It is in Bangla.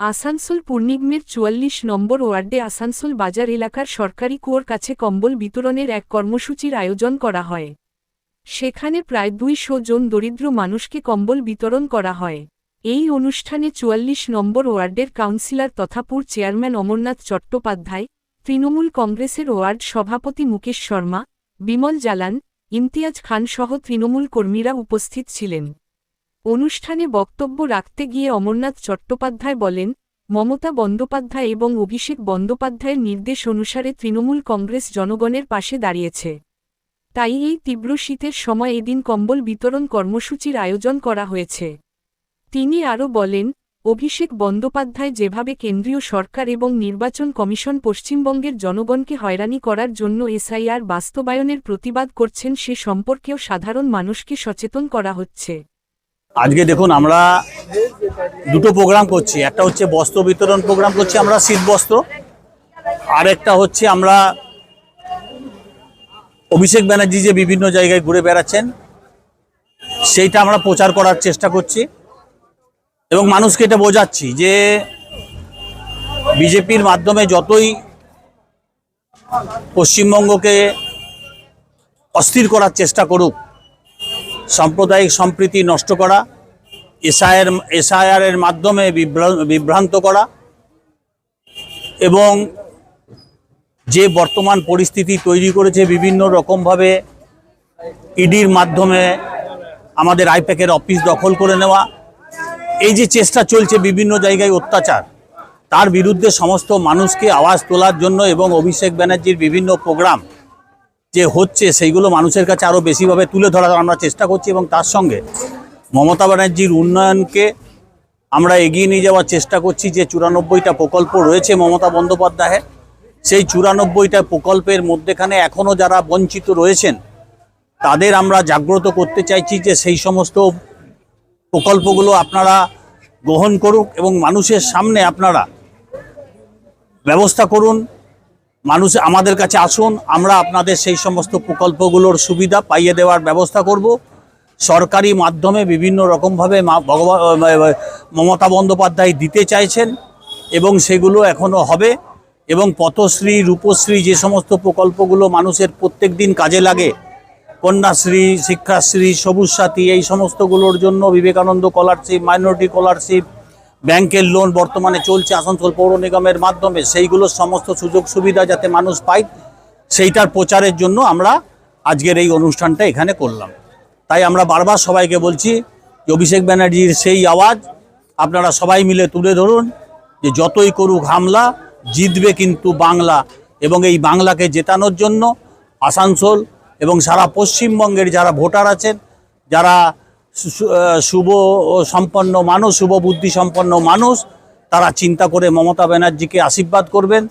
আসানসোল পূর্ণিগ্মের চুয়াল্লিশ নম্বর ওয়ার্ডে আসানসোল বাজার এলাকার সরকারি কুয়োর কাছে কম্বল বিতরণের এক কর্মসূচির আয়োজন করা হয়। সেখানে প্রায় দুইশো জন দরিদ্র মানুষকে কম্বল বিতরণ করা হয়। এই অনুষ্ঠানে চুয়াল্লিশ নম্বর ওয়ার্ডের কাউন্সিলর তথাপুর চেয়ারম্যান অমরনাথ চট্টোপাধ্যায়, তৃণমূল কংগ্রেসের ওয়ার্ড সভাপতি মুকেশ শর্মা, বিমল জালান, ইমতিয়াজ খান সহ তৃণমূল কর্মীরা উপস্থিত ছিলেন। অনুষ্ঠানে বক্তব্য রাখতে গিয়ে অমরনাথ চট্টোপাধ্যায় বলেন, মমতা বন্দ্যোপাধ্যায় এবং অভিষেক বন্দ্যোপাধ্যায়ের নির্দেশ অনুসারে তৃণমূল কংগ্রেস জনগণের পাশে দাঁড়িয়েছে। তাই এই তীব্র শীতের সময় এদিন কম্বল বিতরণ কর্মসূচির আয়োজন করা হয়েছে। তিনি আরও বলেন, অভিষেক বন্দ্যোপাধ্যায় যেভাবে কেন্দ্রীয় সরকার এবং নির্বাচন কমিশন পশ্চিমবঙ্গের জনগণকে হয়রানি করার জন্য এসআইআর বাস্তবায়নের প্রতিবাদ করছেন সে সম্পর্কেও সাধারণ মানুষকে সচেতন করা হচ্ছে। আজকে দেখুন আমরা দুটো প্রোগ্রাম করছি। একটা হচ্ছে বস্ত্র বিতরণ প্রোগ্রাম করছি আমরা, শীত বস্ত্র। আর একটা হচ্ছে আমরা অভিষেক ব্যানার্জি যে বিভিন্ন জায়গায় ঘুরে বেড়াচ্ছেন, সেইটা আমরা প্রচার করার চেষ্টা করছি। এবং মানুষকে এটা বোঝাচ্ছি যে বিজেপির মাধ্যমে যতই পশ্চিমবঙ্গকে অস্থির করার চেষ্টা করুক সাম্প্রদায়িক সম্প্রীতি নষ্ট করা, এসআইয়ের এসআইআর এর মাধ্যমে বিভ্রা- বিভ্রান্ত করা এবং যে বর্তমান পরিস্থিতি তৈরি করেছে বিভিন্ন রকমভাবে ইডির মাধ্যমে আমাদের আইপ্যাকের অফিস দখল করে নেওয়া, এই যে চেষ্টা চলছে বিভিন্ন জায়গায় অত্যাচার, তার বিরুদ্ধে সমস্ত মানুষকে আওয়াজ তোলার জন্য এবং অভিষেক ব্যানার্জির বিভিন্ন প্রোগ্রাম যে হচ্ছে সেইগুলো মানুষের কাছে আরও বেশিভাবে তুলে ধরার আমরা চেষ্টা করছি এবং তার সঙ্গে মমতা ব্যানার্জির উন্নয়নকে আমরা এগিয়ে নিয়ে যাওয়ার চেষ্টা করছি যে চুরানব্বইটা প্রকল্প রয়েছে মমতা বন্দ্যোপাধ্যায়ের। সেই চুরানব্বইটা প্রকল্পের মধ্যেখানে এখনও যারা বঞ্চিত রয়েছেন, তাদের আমরা জাগ্রত করতে চাইছি যে সেই সমস্ত প্রকল্পগুলো আপনারা গ্রহণ করুক এবং মানুষের সামনে আপনারা ব্যবস্থা করুন। মানুষ আমাদের কাছে আসুন, আমরা আপনাদের সেই সমস্ত প্রকল্পগুলোর সুবিধা পাইয়ে দেওয়ার ব্যবস্থা করব। সরকারি মাধ্যমে বিভিন্ন রকমভাবে মমতা বন্দ্যোপাধ্যায় দিতে চাইছেন এবং সেগুলো এখনও হবে এবং পথশ্রী, রূপশ্রী যে সমস্ত প্রকল্পগুলো মানুষের প্রত্যেক দিন কাজে লাগে, কন্যাশ্রী, শিক্ষাশ্রী, সবুজ সাথী, এই সমস্তগুলোর জন্য বিবেকানন্দ স্কলারশিপ, মাইনরিটি স্কলারশিপ ব্যাংকের লোন বর্তমানে চলছে, আসানসোল পৌর নিগমের মাধ্যমে। সেইগুলোর সমস্ত সুযোগ সুবিধা যাতে মানুষ পায়, সেইটার প্রচারের জন্য আমরা আজকের এই অনুষ্ঠানটা এখানে করলাম। তাই আমরা বারবার সবাইকে বলছি যে অভিষেক ব্যানার্জির সেই আওয়াজ আপনারা সবাই মিলে তুলে ধরুন যে যতই করুক হামলা, জিতবে কিন্তু বাংলা এবং এই বাংলাকে জেতানোর জন্য আসানসোল এবং সারা পশ্চিমবঙ্গের যারা ভোটার আছেন, যারা শুভ সম্পন্ন মানুষ শুভ বুদ্ধি সম্পন্ন মানুষ তারা চিন্তা করে মমতা ব্যানার্জিকে আশীর্বাদ করবেন।